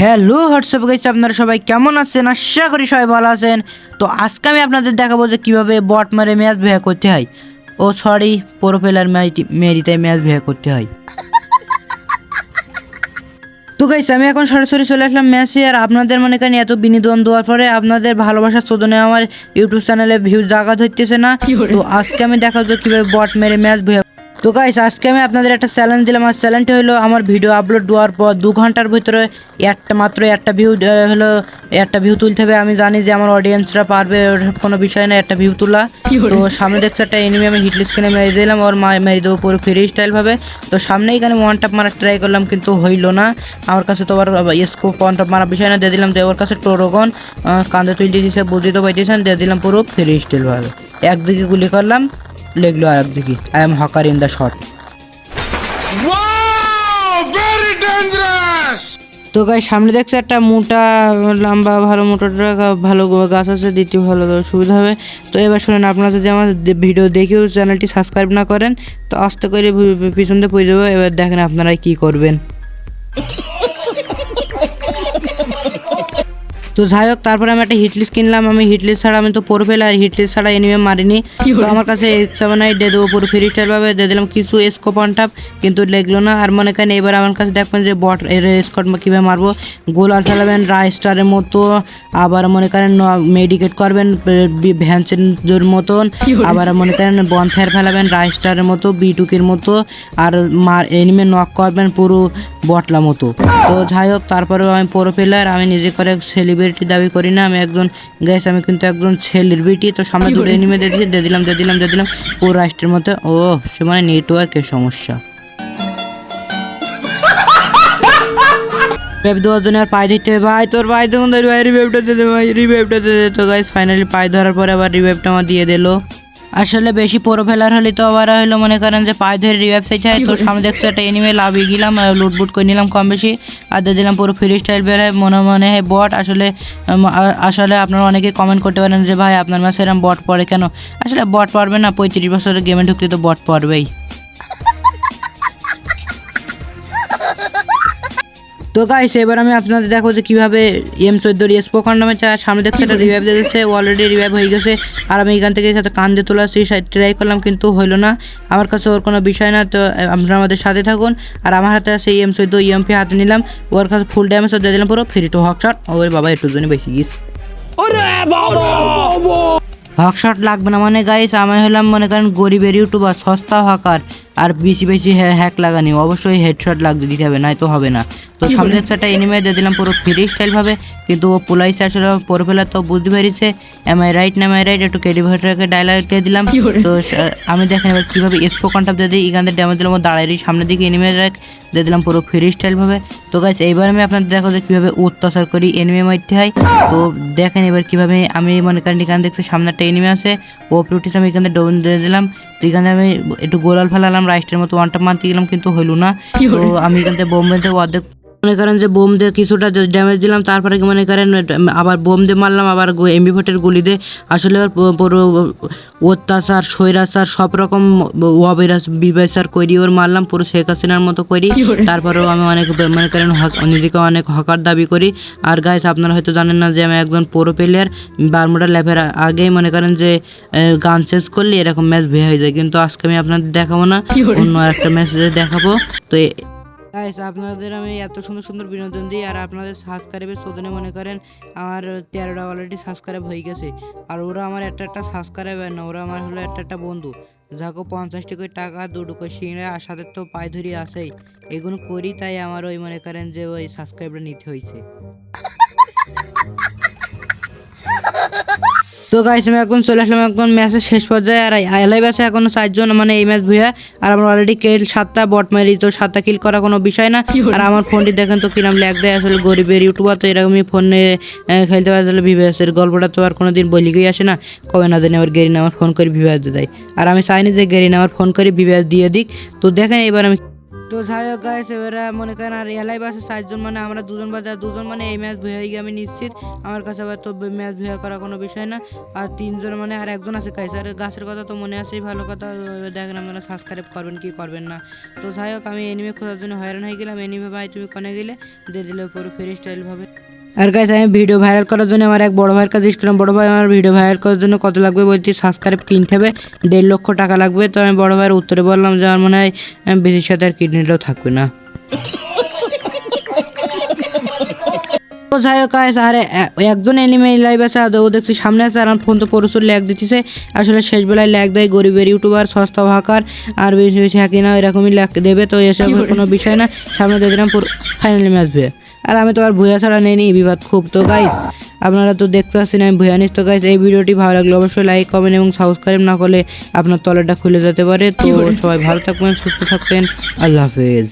Hello WhatsApp guys আপনারা সবাই কেমন আছেন? আশা করি সবাই ভালো আছেন। তো আজকে আমি আপনাদের দেখাবো যে কীভাবে বট মারে ম্যাচ ভেয়া করতে হয়। ও সরি প্রোফেলার মেরিতে ম্যাচ ভেয়া করতে হয়। তো গাইস আমি এখন সরাসরি চলে আসলাম ম্যাচে আর আপনাদের মনে করেন এত বিনোদন দেওয়ার পরে আপনাদের ভালোবাসার চোদনে আমার ইউটিউব চ্যানেলে ভিউ জাগা ধরতেছে না। তো আজকে আমি দেখাবো যে কীভাবে বট মেরে ম্যাচ ভেয়া তো গাইস আজকে আমি আপনাদের একটা চ্যালেঞ্জ দিলাম। আর চ্যালেঞ্জটা হলো আমার ভিডিও আপলোড দেওয়ার পর দু ঘণ্টার ভিতরে একটা মাত্র একটা ভিউ হলো একটা ভিউ তুলতে হবে। আমি জানি যে আমার অডিয়েন্সরা পারবে কোনো বিষয় না একটা ভিউ তোলা। তো সামনে দেখছে একটা এনিমি আমি হিটলি স্ক্রিনে মেরে দিলাম ওর মা মেরে দেবো পুরো ফ্রি স্টাইল ভাবে। তো সামনে এখানে ওয়ান টাপ মারা ট্রাই করলাম কিন্তু হইল না। আমার কাছে তো আবার স্কোপ ওয়ান টাপ মারা বিষয় না দিয়ে দিলাম। যে ওর কাছে টোরোগন কাঁধে তুলতে দিয়েছে বুঝতে পাইতেছেন দিয়ে দিলাম পুরো ফ্রি স্টাইল ভাবে। একদিকে গুলি করলাম লেগলো আর একদিকে I am hawker in the shot Wow! Very dangerous! তো গাই সামনে দেখছে একটা মোটা লম্বা ভালো মোটা ভালো গাছ আছে দিতে ভালো সুবিধা হবে তো এবার শুনেন আপনারা যদি আমার ভিডিও দেখেও চ্যানেলটি সাবস্ক্রাইব না করেন তো আস্তে করে পিছন দিয়ে পড়ে দেবো এবার দেখেন আপনারা কি করবেন তো যাই হোক তারপরে আমি একটা হিটলিস্ট কিনলাম। আমি হিটলিস্ট ছাড়া আমি তো পড়বে আর হিটলিস্ট ছাড়া এনিমে মারিনি। তো আমার কাছে এক্স সেভেন আই দিয়ে দেবো পুরো ফ্রি স্টাইল ভাবে। দিয়ে দিলাম কিছু স্কোপ অন টাপ কিন্তু লেগলো না। আর মনে করেন এবার আমার কাছে দেখবেন যে বট এর স্কট কীভাবে মারবো? গোলাল ফেলাবেন রাইস্টারের মতো। আবার মনে করেন মেডিকেট করবেন ভ্যানসের মতন। আবার মনে করেন বন ফায়ার ফেলাবেন রাইস্টারের মতো বিটুকির মতো। আর মার এনিমে নক করবেন পুরো বটলা মতো। তো যাই হোক তারপরেও আমি পুরো প্লেয়ার আমি নিজে করে সেলিব্রিটি দাবি করি না আমি একজন গ্যাস আমি কিন্তু একজন ছেলের বেটি তো সামনে দুটো এনিমে দিয়ে দিয়েছি দিয়ে দিলাম দিয়ে দিলাম দিয়ে দিলাম পুরো রাষ্ট্রের মতো ও সে মানে নেটওয়ার্কের সমস্যা। রিভাইভ দেওয়ার জন্য আর পায়ে ধরতে হবে ভাই তোর পায়ে তোর ভাই রিভাইভটা দে দে ভাই রিভাইভটা দে তো গাইস ফাইনালি পায়ে ধরার পরে আবার রিভাইভটা আমার দিয়ে দিলো। আসলে বেশি পুরো ফেলার হলে তো আবার হলো মনে করেন যে পায়ে ধরে রিভাইভ হয় তো সামনে দেখছ একটা এনিমে লাভিয়ে গেলাম লুটবুট করে নিলাম কম বেশি আর দিয়ে দিলাম পুরো ফ্রি স্টাইল বের হয় মনে মনে হয় বট আসলে আসলে আপনারা অনেকে কমেন্ট করতে পারেন যে ভাই আপনার মাসে এরকম বট পড়ে কেন? আসলে বট পড়বে না পঁয়ত্রিশ বছরের গেমে ঢুকতে তো বট পড়বেই। তো গাইস এবার আমি আপনাদের দেখো যে কীভাবে এম চোদ্দোর স্পোকার নামে চা- সামনে দেখছে একটা রিভাইভ দিয়েছে অলরেডি রিভাইভ হয়ে গেছে। আর আমি এখান থেকে সাথে কান দিয়ে তোলা ট্রাই করলাম কিন্তু হইল না। আমার কাছে ওর কোনো বিষয় না তো আপনারা আমাদের সাথে থাকুন। আর আমার হাতে আছে এম চোদ্দ ইএমপি হাতে নিলাম। ওর কাছে ফুল ড্যামেজ দিয়ে দিলাম পুরো। ফ্রি টু হক শট ওর বাবা একটু জন্য বেশি গিয়েছে হক শট লাগবে না মানে গাইস আমি হলাম মনে করেন গরিবের ইউটিউবার সস্তা হকার আর বেশি বেশি হ্যাক লাগানি। অবশ্যই হেডশট লাগতে দিতে হবে নাই তো হবে না। তো সামনে দেখছে একটা এনিমে দিয়ে দিলাম পুরো ফ্রি স্টাইল ভাবে। কিন্তু ও পুলাইছে আসলে পরে ফেলা তো বুঝতে পেরেছে। এম আই রাইট না এম আই রাইট একটু কেডি ভাইটাকে ডায়লগ দিয়ে দিলাম। তো আমি দেখেন এবার কীভাবে স্পো কন্টাপ দিয়ে দিই। এখান থেকে ড্যামেজ দিলাম দাঁড়াই সামনের দিকে এনিমে রাখ দিয়ে দিলাম পুরো ফ্রি স্টাইল ভাবে। তো গাছ এইবার আমি আপনাদের দেখো যে কীভাবে অত্যাচার করি এনিমে মারতে হয়। তো দেখেন এবার কীভাবে আমি মনে করেন এখানে দেখছি সামনে একটা এনিমে আছে। ও প্রুটিস আমি এখানে ডোন দিয়ে দিলাম। তো এখানে আমি একটু গোলাল ফেলালাম রাইস্টের মতো ওয়ান টাপ মারতে গেলাম কিন্তু হইল না। তো আমি এখান থেকে বোম বেঁধে অর্ধেক মনে করেন যে বোম দিয়ে কিছুটা ড্যামেজ দিলাম তারপরে কি মনে করেন আবার বোম দিয়ে মারলাম আবার এমবি ফোটের গুলি দিয়ে আসলে ওর পুরো অত্যাচার স্বৈরাচার সব রকম অবিরাস বিবেচার করি ওর মারলাম পুরো শেখ হাসিনার মতো করি তারপরেও আমি অনেক মনে করেন হক- নিজেকে অনেক হকার দাবি করি। আর গাইস আপনারা হয়তো জানেন না যে আমি একজন পুরো প্লেয়ার বারমুডা ল্যাপের আগেই মনে করেন যে গান শেষ করলে এরকম ম্যাচ ভে হয়ে যায়। কিন্তু আজকে আমি আপনাদের দেখাবো না অন্য একটা ম্যাচ দেখাবো। তো গাইস আপনাদের আমি এত সুন্দর সুন্দর বিনোদন দিই আর আপনাদের সাবস্ক্রাইবের শোধনে মনে করেন আমার তেরোটা অলরেডি সাবস্ক্রাইব হয়ে গেছে। আর ওরা আমার একটা একটা সাবস্ক্রাইব না, ওরা আমার হলো একটা একটা বন্ধু। যাকে পঞ্চাশটি করে টাকা, দুটো করে সিংড়া আর সাথে তো পায়ে ধরি আসেই এগুলো করি তাই আমার ওই মনে করেন যে ওই সাবস্ক্রাইবটা নিতে হয়েছে। তো গাইস আমি এখন চলে আসলাম এখন ম্যাচের শেষ পর্যায়ে। আর আইলাই আছে এখনও চারজন মানে এই ম্যাচ ভুয়া আর আমার অলরেডি কেল সাতটা বট মারি তো সাতটা কিল করা কোনো বিষয় না। আর আমার ফোনটি দেখেন তো কিরাম ল্যাগ দেয় আসলে গরিবের ইউটিউবার তো এরকমই ফোনে খেলতে পারে তাহলে ভিভিএসের গল্পটা তো আর কোনো দিন বলি গিয়ে আসে না। কবে না জানি আবার গেরিন আমার ফোন করে ভিভিএস দিয়ে। দেয় আর আমি চাইনি যে গেরিন আমার ফোন করে ভিভিএস দিয়ে দিক। তো দেখেন এবার আমি তো যাই হোক গাইস এবারে মনে করেন আর এলাই বাসে চারজন মানে আমরা দুজন বা যা দুজন মানে এই ম্যাচ ভুয়ে গিয়ে আমি নিশ্চিত আমার কাছে আবার তো ম্যাচ ভুয়া করা কোনো বিষয় না। আর তিনজন মানে আর একজন আছে গাইস আর গাছের কথা তো মনে আছেই, ভালো কথা দেখেন আপনারা সাবস্ক্রাইব করবেন কি করবেন না। তো যাই হোক আমি এনিমে খোঁজার জন্য হয়রান হয়ে গেলাম। এনিমে ভাই, তুমি কনে গেলে? দিয়ে দিলে পুরো ফ্রি স্টাইল ভাবে। আর গাইস আমি ভিডিও ভাইরাল করার জন্য আমার এক বড় ভাইয়ের কাছে ইসলাম বড় ভাই, আমার ভিডিও ভাইরাল করার জন্য কত লাগবে? বলছি সাবস্ক্রাইব কিনতে হবে, দেড় লক্ষ টাকা লাগবে। তো আমি বড় ভাইয়ের উত্তরে বললাম যে, আমার মনে হয় বেশির সাথে আর কিডনিটাও থাকবে না। যাই হোক আর একজন এনিমে লাইভ আছে আর ও দেখছি সামনে আছে, আর ফোন তো প্রচুর ল্যাগ দিতেছে। আসলে শেষ বেলায় ল্যাগ দেয় গরিবের ইউটিউবার সস্তা হাকার আর বেশি বেশি হ্যাকি না, এরকমই ল্যাগ দেবে, তো এসব কোনো বিষয় না। সামনে দেখলাম ফাইনালি ম্যাচ আর আমি তো আর ভুয়া ছাড়া নেই বিবাদ খুব। তো গাইস আপনারা তো দেখতে পাচ্ছেন আমি ভুয়া নিস তো গাইস এই ভিডিওটি ভালো লাগলে অবশ্যই লাইক কমেন্ট এবং সাবস্ক্রাইব না করলে আপনার তলাটা খুলে যেতে পারে। তো সবাই ভালো থাকবেন সুস্থ থাকবেন। আল্লাহ হাফেজ।